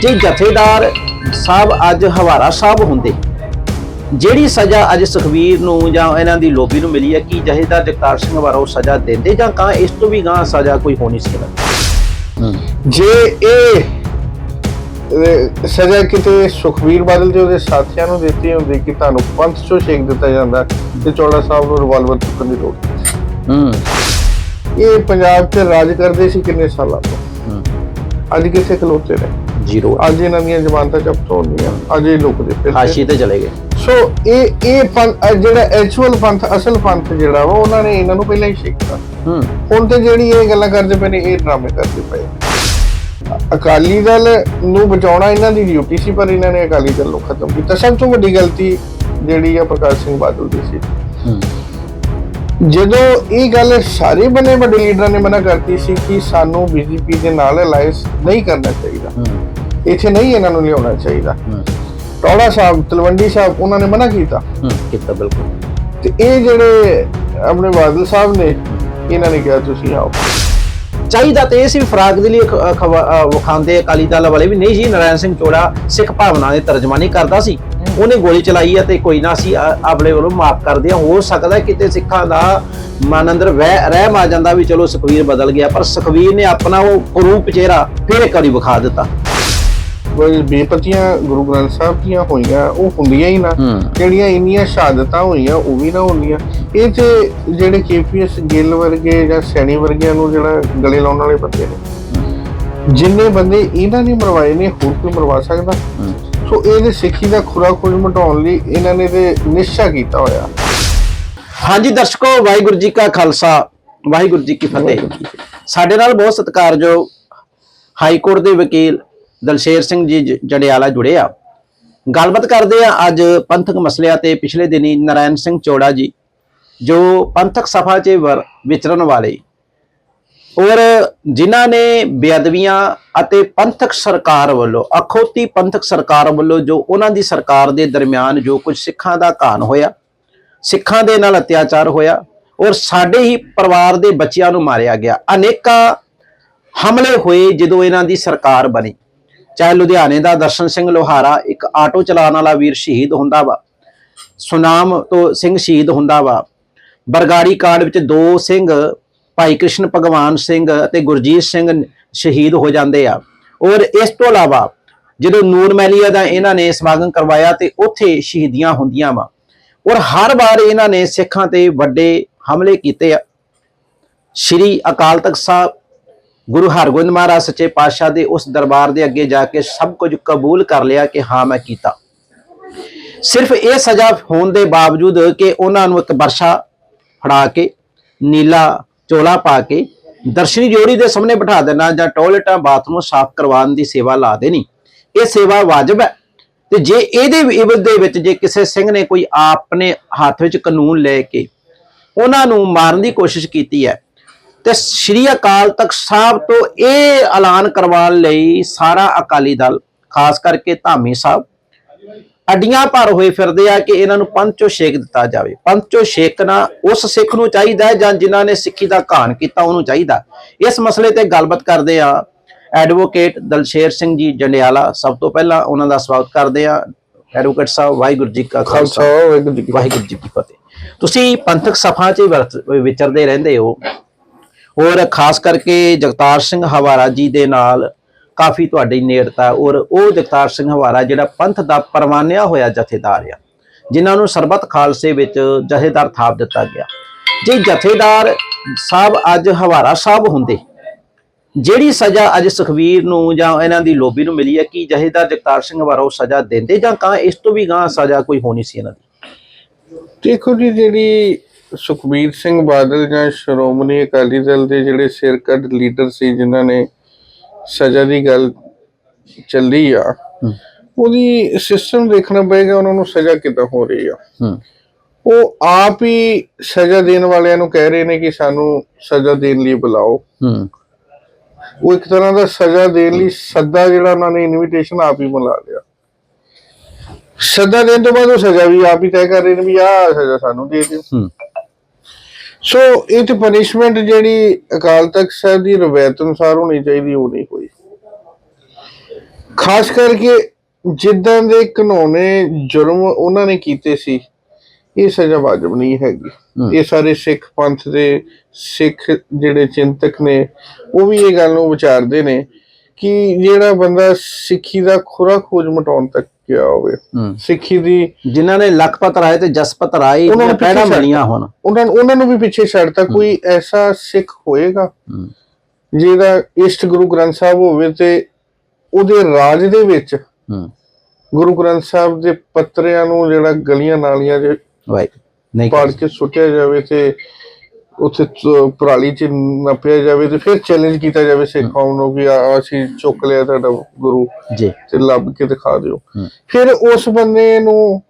ਜੇ ਜਥੇਦਾਰ ਸਾਹਿਬ ਅੱਜ ਹਵਾਰਾ ਸਾਹਿਬ ਹੁੰਦੇ ਜਿਹੜੀ ਸਜ਼ਾ ਅੱਜ ਸੁਖਵੀਰ ਨੂੰ ਜਾਂ ਇਹਨਾਂ ਦੀ ਲੋਬੀ ਨੂੰ ਮਿਲੀ ਹੈ ਕੀ ਜਥੇਦਾਰ ਜਗਤਾਰ ਸਿੰਘ ਹਵਾਰਾ ਉਹ ਸਜ਼ਾ ਦਿੰਦੇ ਜਾਂ ਕਾਂ ਇਸ ਤੋਂ ਵੀ ਗਾਂ ਸਜ਼ਾ ਕੋਈ ਹੋਣੀ ਸੀ ਦੀ? ਜੇ ਇਹ ਸਜ਼ਾ ਕਿਤੇ ਸੁਖਵੀਰ ਬਾਦਲ ਤੇ ਉਹਦੇ ਸਾਥੀਆਂ ਨੂੰ ਦਿੱਤੀ ਹੁੰਦੀ ਕਿ ਤੁਹਾਨੂੰ ਪੰਥ ਚੋਂ ਛੇਕ ਦਿੱਤਾ ਜਾਂਦਾ ਤੇ ਚੌੜਾ ਸਾਹਿਬ ਨੂੰ ਰਿਵਾਲਵਰ ਚੁੱਕਣ ਦੀ ਲੋੜ। ਹੂੰ। ਇਹ ਪੰਜਾਬ 'ਚ ਰਾਜ ਕਰਦੇ ਸੀ ਕਿੰਨੇ ਸਾਲਾਂ ਤੋਂ? ਹੂੰ। ਅੱਜ ਕਿੱਥੇ ਖਲੋਤੇ ਨੇ? ਜ਼ੀਰੋ ਅੱਜ ਇਹਨਾਂ ਦੀਆਂ ਜ਼ਮਾਨਤਾਂ ਜ਼ਬਤ ਹੋਣੀਆਂ ਅੱਜ ਇਹ ਲੁਕਦੇ ਫਿਰਦੇ ਹਾਸ਼ੀ ਤੇ ਚਲੇ ਗਏ। ਸੋ ਇਹ ਇਹ ਪੰਥ ਜਿਹੜਾ ਐਕਚੁਅਲ ਪੰਥ ਅਸਲ ਪੰਥ ਜਿਹੜਾ ਵਾ ਉਹਨਾਂ ਨੇ ਇਹਨਾਂ ਨੂੰ ਪਹਿਲਾਂ ਹੀ ਹੂੰ। ਹੁਣ ਤੇ ਜਿਹੜੀ ਇਹ ਗੱਲਾਂ ਕਰਦੇ ਪਏ ਨੇ ਇਹ ਡਰਾਮੇ ਕਰਦੇ ਪਏ। ਅਕਾਲੀ ਦਲ ਨੂੰ ਬਚਾਉਣਾ ਇਹਨਾਂ ਦੀ ਡਿਊਟੀ ਸੀ ਪਰ ਇਹਨਾਂ ਨੇ ਅਕਾਲੀ ਦਲ ਨੂੰ ਖਤਮ ਕੀਤਾ। ਸਭ ਤੋਂ ਵੱਡੀ ਗਲਤੀ ਜਿਹੜੀ ਆ ਪ੍ਰਕਾਸ਼ ਸਿੰਘ ਬਾਦਲ ਦੀ ਸੀ। ਜਦੋਂ ਇਹ ਗੱਲ ਸਾਰੇ ਬਨੇ ਵੱਡੇ ਲੀਡਰਾਂ ਨੇ ਮਨਾ ਕਰਤੀ ਸੀ ਕਿ ਸਾਨੂੰ ਬੀਜੇਪੀ ਦੇ ਨਾਲ ਅਲਾਈਅੰਸ ਨਹੀਂ ਕਰਨਾ ਚਾਹੀਦਾ ਇੱਥੇ ਨਹੀਂ ਇਹਨਾਂ ਨੂੰ ਲਿਆਉਣਾ ਚਾਹੀਦਾ। ਟੌੜਾ ਸਾਹਿਬ ਤਲਵੰਡੀ ਸਾਹਿਬ ਉਹਨਾਂ ਨੇ ਮਨਾ ਕੀਤਾ। ਕੀਤਾ ਬਿਲਕੁਲ। ਤੇ ਇਹ ਜਿਹੜੇ ਆਪਣੇ ਬਾਦਲ ਸਾਹਿਬ ਨੇ ਇਹਨਾਂ ਨੇ ਕਿਹਾ ਤੁਸੀਂ ਆਓ। ਚਾਹੀਦਾ ਤੇ ਇਹ ਸੀ ਵੀ ਫਰਾਕ ਦੇ ਲਈ ਵਿਖਾਉਂਦੇ ਅਕਾਲੀ ਦਲ ਵਾਲੇ ਵੀ ਨਹੀਂ ਜੀ ਨਾਰਾਇਣ ਸਿੰਘ ਚੋੜਾ ਸਿੱਖ ਭਾਵਨਾ ਦੀ ਤਰਜਮਾਨੀ ਕਰਦਾ ਸੀ। ਉਹਨੇ ਗੋਲੀ ਚਲਾਈ ਹੈ ਤੇ ਕੋਈ ਨਾ ਸੀ ਆਪਣੇ ਵੱਲੋਂ ਮਾਫ ਕਰਦੇ ਆ। ਹੋ ਸਕਦਾ ਕਿਤੇ ਸਿੱਖਾਂ ਦਾ ਮਨ ਅੰਦਰ ਵਹਿ ਰਹਿਮ ਆ ਜਾਂਦਾ ਵੀ ਚਲੋ ਸੁਖਵੀਰ ਬਦਲ ਗਿਆ ਪਰ ਸੁਖਵੀਰ ਨੇ ਆਪਣਾ ਉਹ ਰੂਪ ਚਿਹਰਾ ਫਿਰ ਇੱਕ ਵਾਰੀ ਵਿਖਾ ਦਿੱਤਾ। ਕੋਈ ਬੇਪਤੀਆਂ ਗੁਰੂ ਗ੍ਰੰਥ ਸਾਹਿਬ ਦੀਆਂ ਹੋਈਆਂ ਉਹ ਹੁੰਦੀਆਂ ਹੀ ਨਾ। ਜਿਹੜੀਆਂ ਇੰਨੀਆਂ ਸ਼ਹਾਦਤਾਂ ਹੋਈਆਂ ਉਹ ਵੀ ਨਾ ਹੁੰਦੀਆਂ। ਇਹ ਤੇ ਜਿਹੜੇ ਕੇਪੀਐਸ ਗਿੱਲ ਵਰਗੇ ਜਾਂ ਸੈਣੀ ਵਰਗਿਆਂ ਨੂੰ ਜਿਹੜਾ ਗਲੇ ਲਾਉਣ ਵਾਲੇ ਬੰਦੇ ਨੇ ਜਿੰਨੇ ਬੰਦੇ ਇਹਨਾਂ ਨੇ ਮਰਵਾਏ ਨੇ ਹੋਰ ਕੋਈ ਮਰਵਾ ਸਕਦਾ? ਸੋ ਇਹਦੇ ਸਿੱਖੀ ਦਾ ਖੁਰਾ ਖੋਜ ਮਟਾਉਣ ਲਈ ਇਹਨਾਂ ਨੇ ਤੇ ਨਿਸ਼ਚਾ ਕੀਤਾ ਹੋਇਆ। ਹਾਂਜੀ ਦਰਸ਼ਕੋ ਵਾਹਿਗੁਰੂ ਜੀ ਕਾ ਖਾਲਸਾ ਵਾਹਿਗੁਰੂ ਜੀ ਕੀ ਫਤਿਹ। ਸਾਡੇ ਨਾਲ ਬਹੁਤ ਸਤਿਕਾਰਯੋਗ ਹਾਈ ਕੋਰਟ ਦੇ ਵਕੀਲ ਦਲਸ਼ੇਰ ਸਿੰਘ ਜੀ ਜ- ਜੰਡਿਆਲਾ ਜੁੜੇ ਆ। ਗੱਲਬਾਤ ਕਰਦੇ ਆ ਅੱਜ ਪੰਥਕ ਮਸਲਿਆਂ ਤੇ ਪਿਛਲੇ ਦਿਨੀ ਨਰਾਇਣ ਸਿੰਘ ਚੋੜਾ ਜੀ, ਜੋ ਪੰਥਕ ਸਫ਼ਾ 'ਚ ਵਰ- ਵਿਚਰਨ ਵਾਲੇ। ਔਰ ਜਿਨ੍ਹਾਂ ਨੇ ਬੇਅਦਬੀਆਂ ਅਤੇ ਪੰਥਕ ਸਰਕਾਰ ਵੱਲੋਂ, ਅਖੌਤੀ ਪੰਥਕ ਸਰਕਾਰ ਵੱਲੋਂ ਜੋ ਉਹਨਾਂ ਦੀ ਸਰਕਾਰ ਦੇ ਦਰਮਿਆਨ ਜੋ ਕੁਝ ਸਿੱਖਾਂ ਦਾ ਘਾਣ ਹੋਇਆ, ਸਿੱਖਾਂ ਦੇ ਨਾਲ ਅਤਿਆਚਾਰ ਹੋਇਆ, ਔਰ ਸਾਡੇ ਹੀ ਪਰਿਵਾਰ ਦੇ ਬੱਚਿਆਂ ਨੂੰ ਮਾਰਿਆ ਗਿਆ। ਅਨੇਕਾਂ ਹਮਲੇ ਹੋਏ ਜਦੋਂ ਇਹਨਾਂ ਦੀ ਸਰਕਾਰ ਬਣੀ। ਚਾਹੇ ਲੁਧਿਆਣੇ ਦਾ ਦਰਸ਼ਨ ਸਿੰਘ ਲੋਹਾਰਾ ਇੱਕ ਆਟੋ ਚਲਾਉਣ ਵਾਲਾ ਵੀਰ ਸ਼ਹੀਦ ਹੁੰਦਾ ਵਾ, ਸੁਨਾਮ ਤੋਂ ਸਿੰਘ ਸ਼ਹੀਦ ਹੁੰਦਾ ਵਾ, ਬਰਗਾੜੀ ਕਾਂਡ ਵਿੱਚ ਦੋ ਸਿੰਘ, ਭਾਈ ਕ੍ਰਿਸ਼ਨ ਭਗਵਾਨ ਸਿੰਘ ਅਤੇ ਗੁਰਜੀਤ ਸਿੰਘ ਸ਼ਹੀਦ ਹੋ ਜਾਂਦੇ ਆ। ਔਰ ਇਸ ਤੋਂ ਇਲਾਵਾ ਜਦੋਂ ਨੂਰ ਮੈਲੀਆ ਦਾ ਇਹਨਾਂ ਨੇ ਸਮਾਗਮ ਕਰਵਾਇਆ ਤੇ ਉੱਥੇ ਸ਼ਹੀਦੀਆਂ ਹੁੰਦੀਆਂ ਵਾ। ਔਰ ਹਰ ਵਾਰ ਇਹਨਾਂ ਨੇ ਸਿੱਖਾਂ ਤੇ ਵੱਡੇ ਹਮਲੇ ਕੀਤੇ ਆ। ਸ਼੍ਰੀ ਅਕਾਲ ਤਖਤ ਸਾਹਿਬ ਗੁਰੂ ਹਰਗੋਬਿੰਦ ਮਹਾਰਾਜ ਸੱਚੇ ਪਾਤਸ਼ਾਹ ਦੇ ਉਸ ਦਰਬਾਰ ਦੇ ਅੱਗੇ ਜਾ ਕੇ ਸਭ ਕੁਝ ਕਬੂਲ ਕਰ ਲਿਆ ਕਿ ਹਾਂ, ਮੈਂ ਕੀਤਾ। ਸਿਰਫ ਇਹ ਸਜ਼ਾ ਹੋਣ ਦੇ ਬਾਵਜੂਦ ਕਿ ਉਹਨਾਂ ਨੂੰ ਇੱਕ ਵਰਸ਼ਾ ਫੜਾ ਕੇ, ਨੀਲਾ ਚੋਲਾ ਪਾ ਕੇ, ਦਰਸ਼ਨੀ ਜੋੜੀ ਦੇ ਸਾਹਮਣੇ ਬਿਠਾ ਦੇਣਾ ਜਾਂ ਟਾਇਲਟਾਂ, ਬਾਥਰੂਮ ਸਾਫ਼ ਕਰਵਾਉਣ ਦੀ ਸੇਵਾ ਲਾ ਦੇਣੀ। ਇਹ ਸੇਵਾ ਵਾਜਬ ਹੈ। ਤੇ ਜੇ ਇਹਦੇ ਇਵਜ਼ ਦੇ ਵਿੱਚ ਜੇ ਕਿਸੇ ਸਿੰਘ ਨੇ ਕੋਈ ਆਪਣੇ ਹੱਥ ਵਿੱਚ ਕਾਨੂੰਨ ਲੈ ਕੇ ਉਹਨਾਂ ਨੂੰ ਮਾਰਨ ਦੀ ਕੋਸ਼ਿਸ਼ ਕੀਤੀ ਹੈ ਤੇ ਸ਼੍ਰੀ ਅਕਾਲ ਤਖਤ ਸਾਹਿਬ ਤੋਂ ਇਹ ਐਲਾਨ ਕਰਵਾਉਣ ਲਈ ਸਾਰਾ ਅਕਾਲੀ ਦਲ ਖਾਸ ਕਰਕੇ ਧਾਮੀ ਸਾਹਿਬ ਅੱਡੀਆਂ ਭਰ ਹੋਏ ਫਿਰਦੇ ਆ ਕਿ ਇਹਨਾਂ ਨੂੰ ਪੰਚੋ ਛੇਕ ਦਿੱਤਾ ਜਾਵੇ। ਪੰਚੋ ਛੇਕਣਾ ਉਸ ਸਿੱਖ ਨੂੰ ਚਾਹੀਦਾ ਜਾਂ ਜਿਨ੍ਹਾਂ ਨੇ ਸਿੱਖੀ ਦਾ ਘਾਣ ਕੀਤਾ ਉਹਨੂੰ ਚਾਹੀਦਾ ਇਸ ਮਸਲੇ ਤੇ ਗੱਲਬਾਤ ਕਰਦੇ ਆ ਐਡਵੋਕੇਟ ਦਲਸ਼ੇਰ ਸਿੰਘ ਜੀ ਜੰਡਿਆਲਾ। ਸਭ ਤੋਂ ਪਹਿਲਾਂ ਉਹਨਾਂ ਦਾ ਸਵਾਗਤ ਕਰਦੇ ਆ। ਐਡਵੋਕੇਟ ਸਾਹਿਬ ਵਾਹਿਗੁਰੂ ਜੀ ਕਾ ਖਾਲਸਾ। ਵਾਹਿਗੁਰੂ ਜੀ ਕੀ ਫਤਿਹ। ਤੁਸੀਂ ਪੰਥਕ ਸਭਾ 'ਚ ਵਿਚਰਦੇ ਰਹਿੰਦੇ ਹੋ। ਔਰ ਖਾਸ ਕਰਕੇ ਜਗਤਾਰ ਸਿੰਘ ਹਵਾਰਾ ਜੀ ਦੇ ਨਾਲ ਕਾਫੀ ਤੁਹਾਡੀ ਨੇੜਤਾ ਔਰ ਉਹ ਜਗਤਾਰ ਸਿੰਘ ਹਵਾਰਾ ਜਿਹੜਾ ਪੰਥ ਦਾ ਪਰਵਾਨਿਆ ਹੋਇਆ ਜਥੇਦਾਰ ਆ, ਜਿਨ੍ਹਾਂ ਨੂੰ ਸਰਬਤ ਖਾਲਸੇ ਵਿੱਚ ਜਥੇਦਾਰ ਥਾਪ ਦਿੱਤਾ ਗਿਆ। ਜੇ ਜਥੇਦਾਰ ਸਾਹਿਬ ਅੱਜ ਹਵਾਰਾ ਸਾਹਿਬ ਹੁੰਦੇ, ਜਿਹੜੀ ਸਜ਼ਾ ਅੱਜ ਸੁਖਵੀਰ ਨੂੰ ਜਾਂ ਇਹਨਾਂ ਦੀ ਲੋਬੀ ਨੂੰ ਮਿਲੀ ਹੈ, ਕਿ ਜਥੇਦਾਰ ਜਗਤਾਰ ਸਿੰਘ ਹਵਾਰਾ ਉਹ ਸਜ਼ਾ ਦਿੰਦੇ ਜਾਂ ਕਾਂ ਇਸ ਤੋਂ ਵੀ ਗਾਂ ਸਜ਼ਾ ਕੋਈ ਹੋਣੀ ਸੀ ਇਹਨਾਂ ਦੀ? ਦੇਖੋ ਜੀ, ਜਿਹੜੀ ਸੁਖਬੀਰ ਸਿੰਘ ਬਾਦਲ ਜਾਂ ਸ਼੍ਰੋਮਣੀ ਅਕਾਲੀ ਦਲ ਦੇ ਜਿਹੜੇ ਸਿਰਕੱਢ ਲੀਡਰ ਸੀ ਜਿਨ੍ਹਾਂ ਨੇ ਸਜ਼ਾ ਦੀ ਗੱਲ ਚੱਲੀ ਆ ਉਹਦੀ ਸਿਸਟਮ ਦੇਖਣਾ ਪਏਗਾ ਉਹਨਾਂ ਨੂੰ ਸਜ਼ਾ ਕਿੱਦਾਂ ਹੋ ਰਹੀ ਆ। ਉਹ ਆਪ ਹੀ ਸਜ਼ਾ ਦੇਣ ਵਾਲਿਆਂ ਨੂੰ ਕਹਿ ਰਹੇ ਨੇ ਕਿ ਸਾਨੂੰ ਸਜ਼ਾ ਦੇਣ ਲਈ ਬੁਲਾਓ। ਉਹ ਇੱਕ ਤਰ੍ਹਾਂ ਦਾ ਸਜ਼ਾ ਦੇਣ ਲਈ ਸੱਦਾ ਜਿਹੜਾ ਉਹਨਾਂ ਨੇ ਇਨਵੀਟੇਸ਼ਨ ਆਪ ਹੀ ਬੁਲਾ ਲਿਆ। ਸੱਦਾ ਦੇਣ ਤੋਂ ਬਾਅਦ ਉਹ ਸਜ਼ਾ ਵੀ ਆਪ ਹੀ ਤੈਅ ਕਰ ਰਹੇ ਨੇ ਵੀ ਆਹ ਸਜ਼ਾ ਸਾਨੂੰ ਦੇ ਦਿਓ। ਸੋ ਇਹ ਤੇ ਪਨਿਸ਼ਮੈਂਟ ਜਿਹੜੀ ਅਕਾਲ ਤਖਤ ਸਾਹਿਬ ਦੀ ਰਵਾਇਤ ਅਨੁਸਾਰ ਹੋਣੀ ਚਾਹੀਦੀ ਉਹ ਨਹੀਂ ਹੋਈ ਖਾਸ ਕਰਕੇ ਜਿੱਦਾਂ ਦੇ ਕਾਨੂੰਨੇ ਜੁਰਮ ਉਹਨਾਂ ਨੇ ਕੀਤੇ ਸੀ ਇਹ ਸਜ਼ਾ ਵਾਜਬ ਨਹੀਂ ਹੈਗੀ। ਇਹ ਸਾਰੇ ਸਿੱਖ ਪੰਥ ਦੇ ਸਿੱਖ ਜਿਹੜੇ ਚਿੰਤਕ ਨੇ ਉਹ ਵੀ ਇਹ ਗੱਲ ਨੂੰ ਵਿਚਾਰਦੇ ਨੇ ਕਿ ਜਿਹੜਾ ਬੰਦਾ ਸਿੱਖੀ ਦਾ ਖੁਰਾ ਖੋਜ ਮਟਾਉਣ ਤੱਕ ਗਿਆ ਹੋਵੇ। ਸਿੱਖੀ ਦੀ ਜਿਨ੍ਹਾਂ ਨੇ ਲਖਪਤ ਰਾਏ ਤੇ ਜਸਪਤ ਰਾਏ ਉਹਨਾਂ ਪੈੜਾਂ ਮਿਲੀਆਂ ਹੁਣ। ਉਹਨਾਂ ਨੂੰ ਉਹਨਾਂ ਨੂੰ ਵੀ ਪਿੱਛੇ ਛੱਡਤਾ ਕੋਈ ਐਸਾ ਸਿੱਖ ਹੋਏਗਾ। ਜਿਹਦਾ ਇਸ਼ਟ ਗੁਰੂ ਗ੍ਰੰਥ ਸਾਹਿਬ ਹੋਵੇ ਤੇ ਉਹਦੇ ਰਾਜ ਦੇ ਵਿੱਚ ਗੁਰੂ ਗ੍ਰੰਥ ਸਾਹਿਬ ਦੇ ਪੱਤਰਿਆਂ ਨੂੰ ਜਿਹੜਾ ਗਲੀਆਂ ਨਾਲੀਆਂ ਵਾਈ ਨਹੀਂ ਪਾੜ ਕੇ ਸੁੱਟਿਆ ਜਾਵੇ ਤੇ ਉੱਥੇ ਪਰਾਲੀ 'ਚ ਨੱਪਿਆ ਜਾਵੇ ਤੇ ਫਿਰ ਚੈਲੰਜ ਕੀਤਾ ਜਾਵੇ ਸਿੱਖ ਕੌਮ ਨੂੰ ਕਿ ਆ- ਅਸੀਂ ਚੁੱਕ ਲਿਆ ਤੁਹਾਡਾ ਗੁਰੂ ਜੀ। ਤੇ ਲੱਭ ਕੇ ਦਿਖਾ ਦਿਓ। ਫਿਰ ਉਸ ਬੰਦੇ ਨੂੰ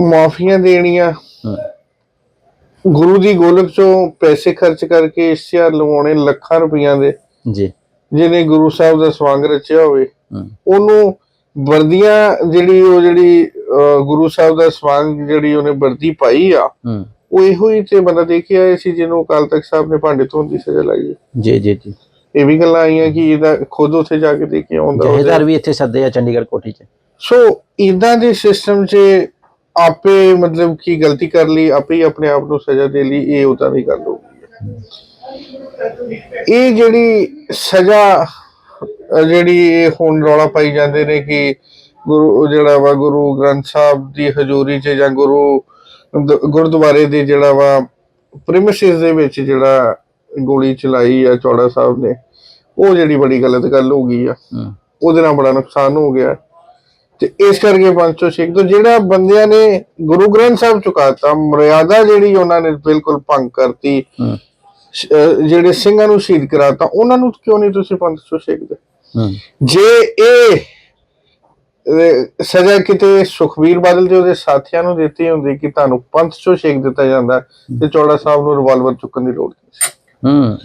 ਮਾਫੀਆਂ ਦੇਣੀਆਂ। ਗੁਰੂ ਦੀ ਗੋਲਕ ਚੋਂ ਪੈਸੇ ਖਰਚ ਕਰਕੇ ਇਸ਼ਤਿਹਾਰ ਲਵਾਉਣੇ ਲੱਖਾਂ ਰੁਪਈਆਂ ਦੇ। ਜੀ। ਜਿਹਨੇ ਗੁਰੂ ਸਾਹਿਬ ਦਾ ਸਵਾਂਗ ਰਚਿਆ ਹੋਵੇ। ਉਹਨੂੰ ਵਰਦੀਆਂ ਜਿਹੜੀ ਉਹ ਜਿਹੜੀ ਗੁਰੂ ਸਾਹਿਬ ਦਾ ਸਵਾਂਗ ਜਿਹੜੀ ਉਹਨੇ ਵਰਦੀ ਪਾਈ ਆ ਉਹ ਇਹੋ ਹੀ ਤੇ ਬੰਦਾ ਦੇਖਿਆ ਸੀ ਜਿਹਨੂੰ ਅਕਾਲ ਤਖਤ ਸਾਹਿਬ ਨੇ ਭਾਂਡੇ ਧੋਣ ਦੀ ਸਜ਼ਾ ਲਾਈ ਹੈ ਜੀ ਜੀ ਜੀ। ਇਹ ਵੀ ਗੱਲਾਂ ਆਈਆਂ ਕਿ ਇਹਦਾ ਖੁਦ ਉੱਥੇ ਜਾ ਕੇ ਦੇਖ ਕੇ ਆਉਂਦਾ ਉਹਦੇ- ਜਹੇਦਾਰ ਵੀ ਇੱਥੇ ਸੱਦੇ ਆ ਚੰਡੀਗੜ੍ਹ ਕੋਠੀ 'ਚ। ਸੋ ਇਦਾਂ ਦੇ ਸਿਸਟਮ 'ਚ ਆਪੇ ਮਤਲਬ ਕੀ ਗਲਤੀ ਕਰ ਲਈ ਆਪੇ ਹੀ ਆਪਣੇ ਆਪ ਨੂੰ ਸਜ਼ਾ ਦੇ ਲਈ ਇਹ ਉਦਾਂ ਦੀ ਗੱਲ ਹੋ। ਇਹ ਜਿਹੜੀ ਸਜ਼ਾ ਜਿਹੜੀ ਇਹ ਹੁਣ ਰੌਲਾ ਪਾਈ ਜਾਂਦੇ ਨੇ ਕਿ ਗੁਰੂ ਜਿਹੜਾ ਵਾ ਗੁਰੂ ਗ੍ਰੰਥ ਸਾਹਿਬ ਦੀ ਹਜ਼ੂਰੀ 'ਚ ਜਾਂ ਗੁਰੂ ਗੁਰਦੁਆਰੇ ਦੇ ਜਿਹੜਾ ਵਾ ਪ੍ਰੀਮਿਸਿਸ ਦੇ ਵਿੱਚ ਜਿਹੜਾ ਗੋਲੀ ਚਲਾਈ ਆ ਚੌੜਾ ਸਾਹਿਬ ਨੇ ਉਹ ਜਿਹੜੀ ਬੜੀ ਗਲਤ ਗੱਲ ਹੋ ਗਈ ਆ। ਉਹਦੇ ਨਾਲ ਬੜਾ ਨੁਕਸਾਨ ਹੋ ਗਿਆ। ਤੇ ਇਸ ਕਰਕੇ 506 ਤੋਂ ਜਿਹੜਾ ਬੰਦਿਆਂ ਨੇ ਗੁਰੂ ਗ੍ਰੰਥ ਸਾਹਿਬ ਚੁਕਾਤਾ ਮਰਿਆਦਾ ਜਿਹੜੀ ਉਹਨਾਂ ਨੇ ਬਿਲਕੁਲ ਭੰਗ ਕਰਤੀ ਜਿਹੜੇ ਸਿੰਘਾਂ ਨੂੰ ਸ਼ਹੀਦ ਕਰਾਤਾ ਉਹਨਾਂ ਨੂੰ ਕਿਉਂ ਨਹੀਂ ਤੁਸੀਂ 506 ਦੇ? ਜੇ ਇਹ ਸਜ਼ਾ ਕਿਤੇ ਸੁਖਵੀਰ ਬਾਦਲ ਤੇ ਉਹਦੇ ਸਾਥੀਆਂ ਨੂੰ ਦਿੱਤੀ ਹੁੰਦੀ ਕਿ ਤੁਹਾਨੂੰ 506 ਦਿੱਤਾ ਜਾਂਦਾ ਤੇ ਚੌੜਾ ਸਾਹਿਬ ਨੂੰ ਰਿਵਾਲਵਰ ਚੁੱਕਣ ਦੀ ਲੋੜ ਨਹੀਂ ਸੀ। ਹੂੰ।